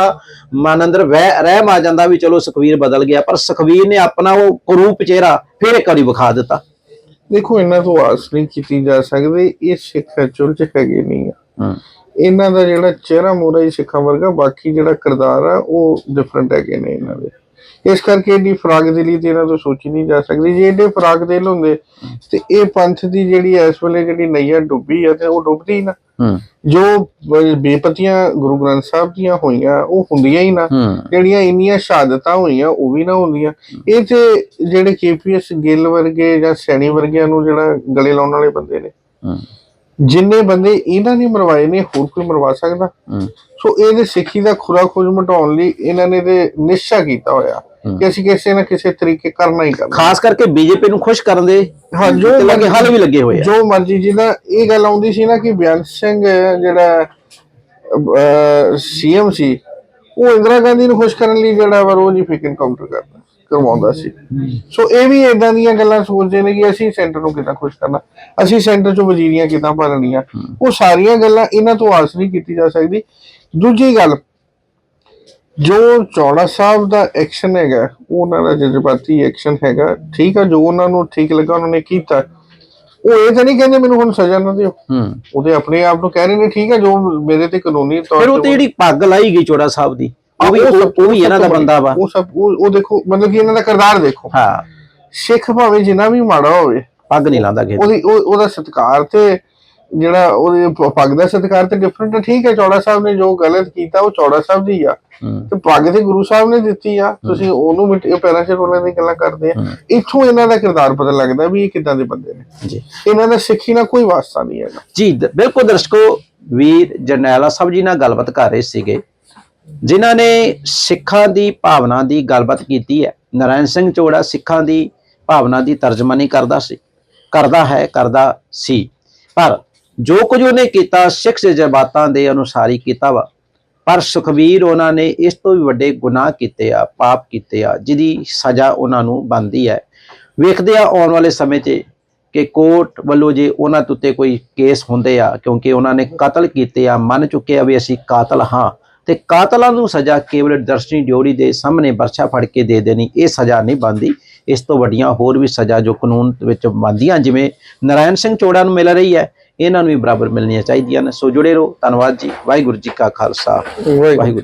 ਮਨ ਅੰਦਰ ਵਹਿ ਰਹਿਮ ਆ ਜਾਂਦਾ ਵੀ ਚਲੋ ਸੁਖਵੀਰ ਬਦਲ ਗਿਆ ਪਰ ਸੁਖਵੀਰ ਨੇ ਆਪਣਾ ਉਹ ਕਰੂਪ ਚਿਹਰਾ ਫਿਰ ਇੱਕ ਵਾਰੀ ਵਿਖਾ ਦਿੱਤਾ। ਦੇਖੋ ਇਹਨਾਂ ਤੋਂ ਆਸ ਨਹੀਂ ਕੀਤੀ ਜਾ ਸਕਦੀ ਇਹ ਸਿੱਖ ਚੁਲਝ ਹੈਗੇ ਨਹੀਂ ਆ। ਇਹਨਾਂ ਦਾ ਜਿਹੜਾ ਚਿਹਰਾ ਮੋਰਾ ਹੀ ਸਿੱਖਾਂ ਵਰਗਾ ਬਾਕੀ ਜਿਹੜਾ ਕਿਰਦਾਰ ਆ ਉਹ ਡਿਫਰੈਂਟ ਹੈਗੇ ਨੇ ਇਹਨਾਂ ਦੇ। ਇਸ ਕਰਕੇ ਇਹਦੀ ਫਰਾਗ ਦਿਲੀ ਤੇ ਇਹਨਾਂ ਤੋਂ ਸੋਚੀ ਨਹੀਂ ਜਾ ਸਕਦੀ। ਜੇ ਇਹਦੇ ਫਰਾਗ ਦਿਲ ਹੁੰਦੇ ਤੇ ਇਹ ਪੰਥ ਦੀ ਜਿਹੜੀ ਇਸ ਵੇਲੇ ਜਿਹੜੀ ਨਈਆ ਡੁੱਬੀ ਆ ਤੇ ਉਹ ਡੁੱਬਦੀ ਨਾ। ਜੋ ਬੇਪਤੀਆਂ ਗੁਰੂ ਗ੍ਰੰਥ ਸਾਹਿਬ ਦੀਆਂ ਹੋਈਆਂ ਉਹ ਹੁੰਦੀਆਂ ਹੀ ਨਾ। ਜਿਹੜੀਆਂ ਇੰਨੀਆਂ ਸ਼ਹਾਦਤਾਂ ਹੋਈਆਂ ਉਹ ਵੀ ਨਾ ਹੁੰਦੀਆਂ। ਇਹ ਤੇ ਜਿਹੜੇ ਕੇਪੀਐਸ ਗਿੱਲ ਵਰਗੇ ਜਾਂ ਸੈਣੀ ਵਰਗਿਆਂ ਨੂੰ ਜਿਹੜਾ ਗਲੇ ਲਾਉਣ ਵਾਲੇ ਬੰਦੇ ਨੇ ਜਿੰਨੇ ਬੰਦੇ ਇਹਨਾਂ ਨੇ ਮਰਵਾਏ ਨੇ ਹੋਰ ਕੋਈ ਮਰਵਾ ਸਕਦਾ? ਸੋ ਇਹਦੇ ਸਿੱਖੀ ਦਾ ਖੁਰਾ ਖੋਜ ਮਟਾਉਣ ਲਈ ਇਹਨਾਂ ਨੇ ਤੇ ਨਿਸ਼ਚਾ ਕੀਤਾ ਹੋਇਆ ਕਿ ਅਸੀਂ ਕਿਸੇ ਨਾ ਕਿਸੇ ਤਰੀਕੇ ਕਰਨਾ ਹੀ ਕਰਨਾ। ਖਾਸ ਕਰਕੇ ਬੀਜੇਪੀ ਨੂੰ ਖੁਸ਼ ਕਰਨ ਦੇ ਹਾਂ, ਜੋ ਜੋ ਲੱਗੇ ਹਾਲ ਵੀ ਲੱਗੇ ਹੋਏ ਆ। ਜੋ ਮਰਜ਼ੀ ਜਿਹਦਾ ਇਹ ਗੱਲ ਆਉਂਦੀ ਸੀ ਨਾ ਕਿ ਬਿਆਨ ਸਿੰਘ ਜਿਹੜਾ ਸੀਐਮ ਸੀ ਉਹ ਇੰਦਰਾ ਗਾਂਧੀ ਨੂੰ ਖੁਸ਼ ਕਰਨ ਲਈ ਜਿਹੜਾ ਵਾ ਰੋਜ਼ ਹੀ ਫੇਕ ਐਨਕਾਊਂਟਰ ਕਰਦਾ। ਕਰਵਾਉਂਦਾ ਸੀ। ਸੋ ਇਹ ਵੀ ਇਦਾਂ ਦੀਆਂ ਗੱਲਾਂ ਸੋਚਦੇ ਨੇ ਕਿ ਅਸੀਂ ਸੈਂਟਰ ਨੂੰ ਕਿਦਾਂ ਖੁਸ਼ ਕਰਨਾ। ਅਸੀਂ ਸੈਂਟਰ 'ਚੋਂ ਵਜ਼ੀਰੀਆਂ ਕਿਦਾਂ ਭਰਨੀਆਂ ਉਹ ਸਾਰੀਆਂ ਗੱਲਾਂ ਇਹਨਾਂ ਤੋਂ ਆਸ ਨਹੀਂ ਕੀਤੀ ਜਾ ਸਕਦੀ। ਦੂਜੀ ਗੱਲ ਜੋ ਚੌੜਾ ਸਾਹਿਬ ਦਾ ਐਕਸ਼ਨ ਹੈਗਾ ਉਹ ਉਹਨਾਂ ਦਾ ਜਜ਼ਬਾਤੀ ਐਕਸ਼ਨ ਹੈਗਾ। ਠੀਕ ਆ ਜੋ ਉਹਨਾਂ ਨੂੰ ਠੀਕ ਲੱਗਾ ਉਹਨਾਂ ਨੇ ਕੀਤਾ। ਉਹ ਇਹ ਤਾਂ ਨਹੀਂ ਕਹਿੰਦੇ ਮੈਨੂੰ ਹੁਣ ਸਜ਼ਾ ਨਾ ਦਿਓ। ਉਹਦੇ ਆਪਣੇ ਆਪ ਨੂੰ ਕਹਿ ਰਹੇ ਨੇ ਠੀਕ ਹੈ ਜੋ ਮੇਰੇ ਤੇ ਕਾਨੂੰਨੀ ਤੌਰ ਫਿਰ ਉਹ ਤੇ ਜਿਹੜੀ ਪੱਗ ਲਾਈ ਗਈ ਚੋੜਾ ਸਾਹਿਬ ਦੀ ਉਹ ਵੀ ਉਹ ਵੀ ਇਹਨਾਂ ਦਾ ਬੰਦਾ ਵਾ। ਉਹ ਸਭ ਉਹ ਦੇਖੋ ਮਤਲਬ ਕਿ ਇਹਨਾਂ ਦਾ ਕਿਰਦਾਰ ਦੇਖੋ। ਹਾਂ। ਸਿੱਖ ਭਾਵੇਂ ਜਿੰਨਾ ਵੀ ਮਾੜਾ ਹੋਵੇ ਪੱਗ ਨਹੀਂ ਲਾਉਂਦਾ ਦੀ। ਉਹਦੀ ਉਹ- ਉਹਦਾ ਸਤਿਕਾਰ ਤੇ ਜਿਹੜਾ ਉਹਦੇ ਪੱਗ ਦਾ ਸਤਿਕਾਰ ਤੇ ਡਿਫਰੈਂਟ ਠੀਕ ਹੈ ਚੌੜਾ ਸਾਹਿਬ ਨੇ ਜੋ ਗਲਤ ਕੀਤਾ ਉਹ ਚੌੜਾ ਸਾਹਿਬ ਦੀ ਆ। ਤੇ ਪੱਗ ਤੇ ਗੁਰੂ ਸਾਹਿਬ ਨੇ ਦਿੱਤੀ ਆ। ਤੁਸੀਂ ਉਹਨੂੰ ਮਿੱਟੀ ਪੈਰਾਂ 'ਚ ਰੋਲਣ ਦੀ ਗੱਲਾਂ ਕਰਦੇ ਆ। ਇੱਥੋਂ ਇਹਨਾਂ ਦਾ ਕਿਰਦਾਰ ਪਤਾ ਲੱਗਦਾ ਵੀ ਇਹ ਕਿਦਾਂ ਦੇ ਬੰਦੇ ਨੇ। ਜੀ। ਇਹਨਾਂ ਦਾ ਸਿੱਖੀ ਨਾਲ ਕੋਈ ਵਾਸਤਾ ਨਹੀਂ ਹੈਗਾ। ਜੀ ਬਿਲਕੁਲ ਦਰਸ਼ਕੋ ਵੀਰ ਜਰਨੈਲਾ ਸਾਹਿਬ ਜੀ ਨਾਲ ਗੱਲਬਾਤ ਕਰ ਰਹੇ ਸੀਗੇ। ਜਿਨ੍ਹਾਂ ਨੇ ਸਿੱਖਾਂ ਦੀ ਭਾਵਨਾ ਦੀ ਗੱਲਬਾਤ ਕੀਤੀ ਹੈ। ਨਾਰਾਇਣ ਸਿੰਘ ਚੋੜਾ ਸਿੱਖਾਂ ਦੀ ਭਾਵਨਾ ਦੀ ਤਰਜਮਾਨੀ ਕਰਦਾ ਸੀ, ਕਰਦਾ ਹੈ, ਕਰਦਾ ਸੀ। ਪਰ ਜੋ ਕੁਝ ਉਹਨੇ ਕੀਤਾ, ਸਿੱਖ ਜਜ਼ਬਾਤਾਂ ਦੇ ਅਨੁਸਾਰ ਹੀ ਕੀਤਾ ਵਾ। ਪਰ ਸੁਖਵੀਰ ਉਹਨਾਂ ਨੇ ਇਸ ਤੋਂ ਵੀ ਵੱਡੇ ਗੁਨਾਹ ਕੀਤੇ ਆ, ਪਾਪ ਕੀਤੇ ਆ, ਜਿਹਦੀ ਸਜ਼ਾ ਉਹਨਾਂ ਨੂੰ ਬਣਦੀ ਹੈ। ਵੇਖਦੇ ਆ ਆਉਣ ਵਾਲੇ ਸਮੇਂ 'ਚ ਕਿ ਕੋਰਟ ਵੱਲੋਂ ਜੇ ਉਹਨਾਂ ਦੇ ਉੱਤੇ ਕੋਈ ਕੇਸ ਹੁੰਦੇ ਆ, ਕਿਉਂਕਿ ਉਹਨਾਂ ਨੇ ਕਤਲ ਕੀਤੇ ਆ, ਮੰਨ ਚੁੱਕੇ ਆ ਵੀ ਅਸੀਂ ਕਾਤਲ ਹਾਂ ਤੇ ਕਾਤਲਾਂ ਨੂੰ ਸਜ਼ਾ ਕੇਵਲ ਦਰਸ਼ਨੀ ਡਿਊਰੀ ਦੇ ਸਾਹਮਣੇ ਵਰਛਾ ਫੜ ਕੇ ਦੇ ਦੇਣੀ ਇਹ ਸਜ਼ਾ ਨਹੀਂ ਬਣਦੀ। ਇਸ ਤੋਂ ਵੱਡੀਆਂ ਹੋਰ ਵੀ ਸਜ਼ਾ ਜੋ ਕਾਨੂੰਨ ਵਿੱਚ ਬਣਦੀਆਂ ਜਿਵੇਂ ਨਾਰਾਇਣ ਸਿੰਘ ਚੋੜਾ ਨੂੰ ਮਿਲ ਰਹੀ ਹੈ ਇਹਨਾਂ ਨੂੰ ਵੀ ਬਰਾਬਰ ਮਿਲਣੀਆਂ ਚਾਹੀਦੀਆਂ ਨੇ। ਸੋ ਜੁੜੇ ਰਹੋ। ਧੰਨਵਾਦ ਜੀ। ਵਾਹਿਗੁਰੂ ਜੀ ਕਾ ਖਾਲਸਾ। ਵਾਹਿਗੁਰੂ।